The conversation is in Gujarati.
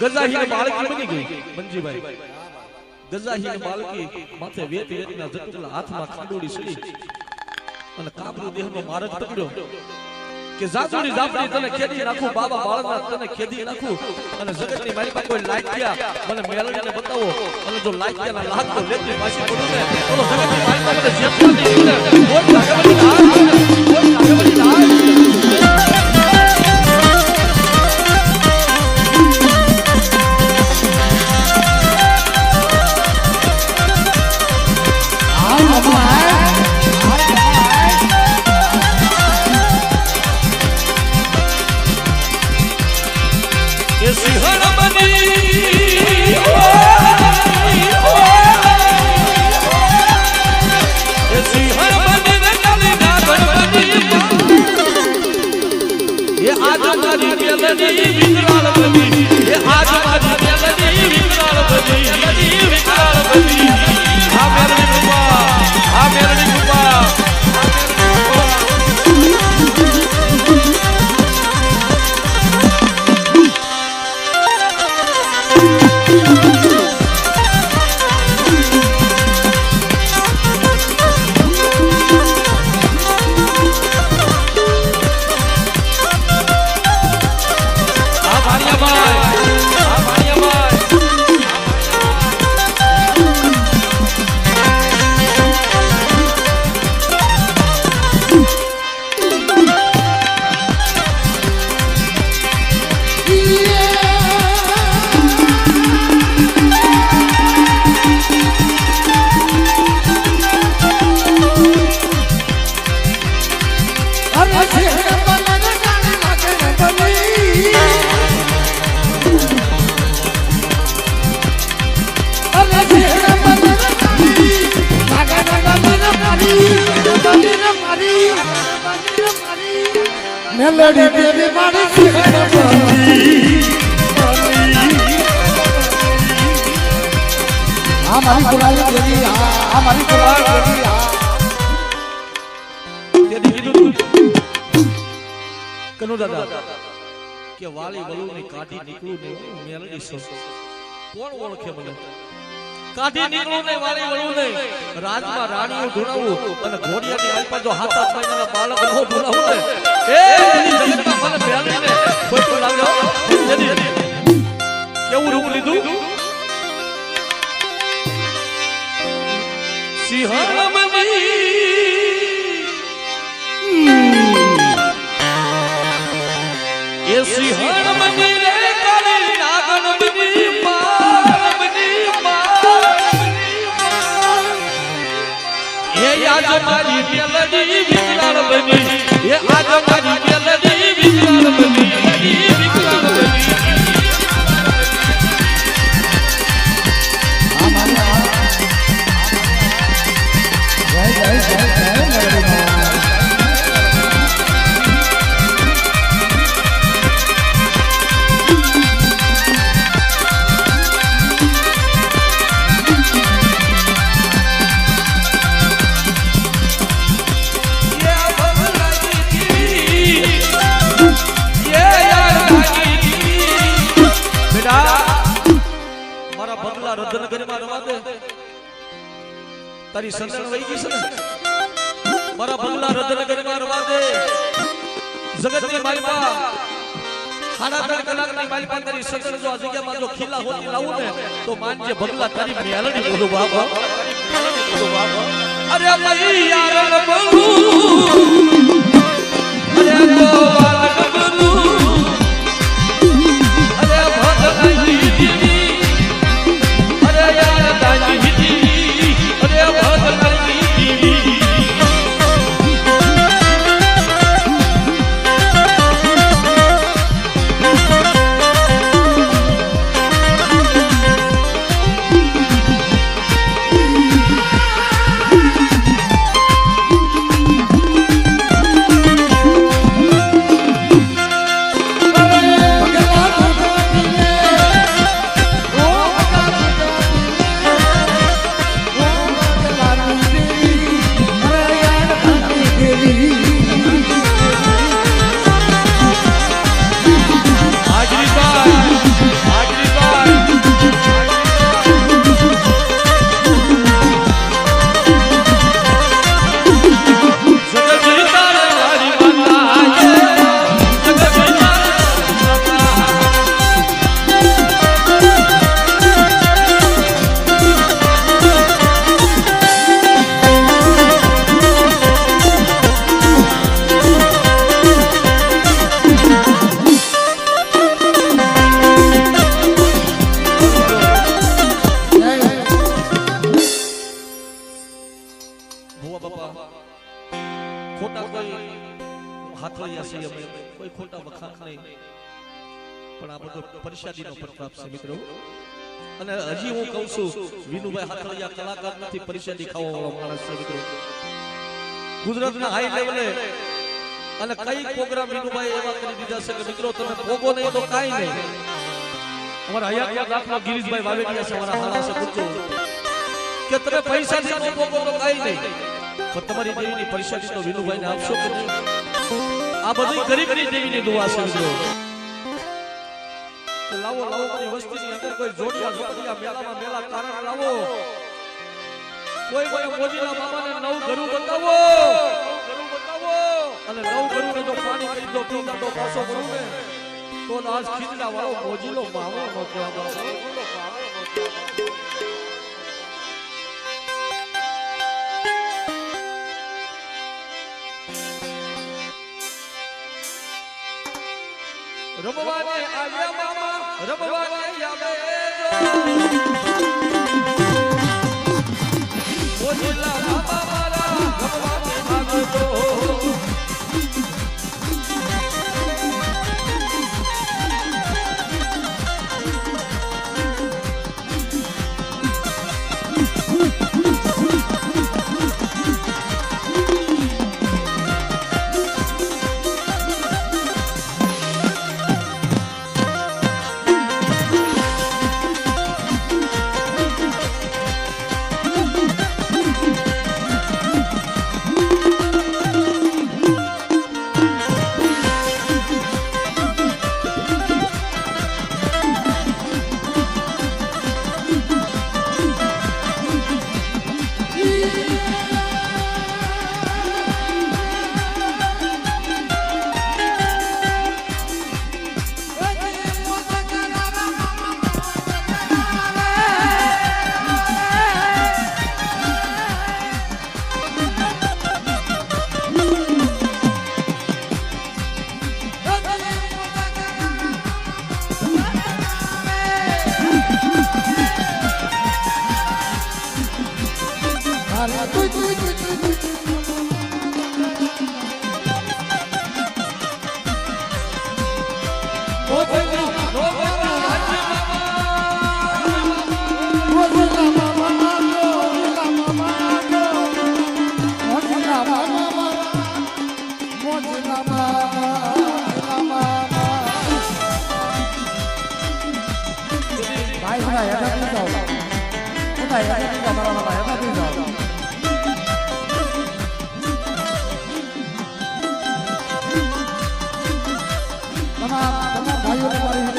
ગજાહી બાળકી બની ગઈ મંજીભાઈ. ગજાહી બાળકી માથે વેત વેતના જટુકલા હાથમાં ખાંડોડી સડી. અને કાબરુ દેહનો માર્ગ પકડ્યો. કે જાજુડી જાફરી તને ખેદી નાખું બાબા બાળના તને ખેદી નાખું. અને જગતની મારી પાસે કોઈ લાગ્યા મને મેળવીને બતાવો. અને જો લાગ્યાના લાગ તો લેતી પાછી બોલું ને તો જગતની મારી પાસે મને જેમ ચાલતી ને કોઈ ભાગવતી એ આજ મારી મેલડી વિકરાળ બની. એ આજ મારી મેલડી વિકરાળ બની. વિકરાળ બની આ મેલડી કૃપા આ મેલડી કૃપા. આ મેલડી દેવી મારી આ મારી કુલાલી દેવી આ મારી કુલાલી દેવી આ તેથી કીધું. કનુ દાદા, કે વાલી વલુની કાઢી નીકળું ને મેલડી સો કોણ ઓળખે મને? કાઢી નીકળું ને વાલી વળું ને રાજમાં રાણીઓ ઢોળાવું અને ઘોડિયાની આલપા જો હાથ હાથ બાળક નો ઢોળાવું ને. એ જગતમાં મને મેલડીને ખોટું લાગે હો. જેથી કેવું રૂપ લીધું સિંહણ એ સિંહણ આજ મારી મેલડી વિકરાળ બની. એ આજ મારી મેલડી મારા બગલા રધન ગરમા રવા દે. તારી સંતણ વહી ગઈ છે મારા બગલા રધન ગરમા રવા દે. જગતની માલિકા સાડા ત્રણ કલાકની માલિકા તારી સંતણ જો આ જગ્યામાં જો ખીલા હોતી લાવું ને મેલડી બોલું બાબા અરે બોલું ખોટા કોઈ હાથળિયા છીએ અમે કોઈ ખોટા વખાણ નહીં. પણ આ બધો પરિષાદીનો પ્રતાપ છે મિત્રો. અને હજી હું કહું છું વિનુભાઈ હાથળિયા કલાકાર નથી પરિષાદી ખાવા વાળો માણસ છે મિત્રો. ગુજરાતના હાઈ લેવલે અને કઈ પ્રોગ્રામ વિનુભાઈ એવા કરી દીધા છે કે મિત્રો તમે ભોગો નહીં તો કાઈ નહીં. અમારા હયાતના દાખલો ગિરીશભાઈ વાવેડિયા છે અમારા હાલા છે પૂછો કે તમે પૈસા થી ભોગો તો કાઈ નહીં. પણ તમારી દેવીની પરિશાદી તો વિનુભાઈને આપશો કે નહીં આ બધી ગરીબની દેવીની દુઆ છે મિત્રો. લાવો લાવો બધી વસ્તીની અંદર કોઈ જોડિયા જોડિયા મેળામાં મેળા કારણ લાવો. કોઈ કોઈ મોજીના બાબાને નવ ઘરું બતાવો. ઘરું બતાવો અને નવ ઘરું જો પાણી કરી દો પીતા તો પાછો ભરું ને તો આજ ખીચડા વાળો મોજીલો માવો નો કહેવામાં રમવાને આવ્યા મામા રબવાને આવે જો ઓજીલા બાબા મારા રમવાને આવજો ભાઈ બધા હેઠા થઈ જાઓ બધા હેઠા થઈ જાઓ મારા મામા હેઠા થઈ જાઓ તમામ તમામ ભાઈઓને મારી